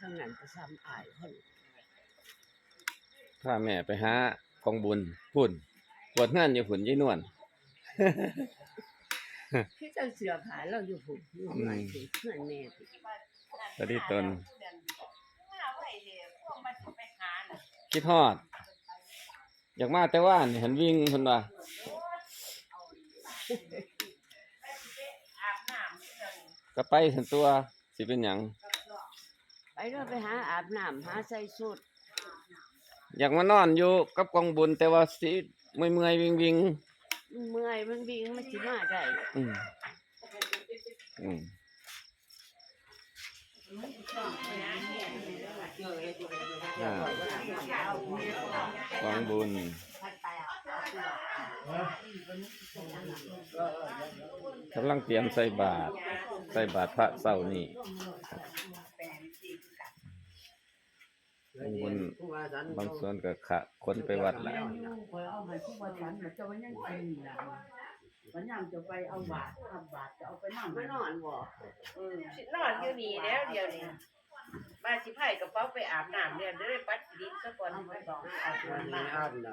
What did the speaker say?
ทางนั้นก็ซ้ำอายเพิ่นพาแม่ไปหากองบุญพุ่นปวดงานอยู่พุ่นยายนวล คือจังเสือผาเราอยู่พุ่นอยู่หมายถึงเพื่อนแม่พุ่นตอนนี้ตนมาไว้เด้อพวกมันสิไปหาน่ะคิดฮอด อยากมาแต่ว่านี่หันวิ่งเพิ่นว่าอาบน้ำเพิ่นก็ไปสันตัวสิเป็นหยังไป เราไปหาอาบน้ำหาใส่สุดอยากมานอนอยู่กับกองบุญแต่ว่าสิเมื่อยเมื่อยๆวิ่งวิ่งเมื่อยมันวิ่งมันสิมาได้ๆอืมอืมอ่ากองบุญกำลังเตรียมใส่บาตรใส่บาตรพระเสาร์นี้ บุญบางส่วนก็ขะคนไปวัดแล้วคอยเอาให้ทุกวันฉันน่ะจะว่ายังกินล่ะวันยังจะไปเอาบาททำบาทจะเอาไปนั่งมานอนบ่อืมสินอนอยู่นี่แล้วเดียวนี้มาสิไผ่กระเป๋าไปอาบน้ำเรียนได้ปัดดินซะก่อนเอาไปบอกอาบน้ำ อาบน้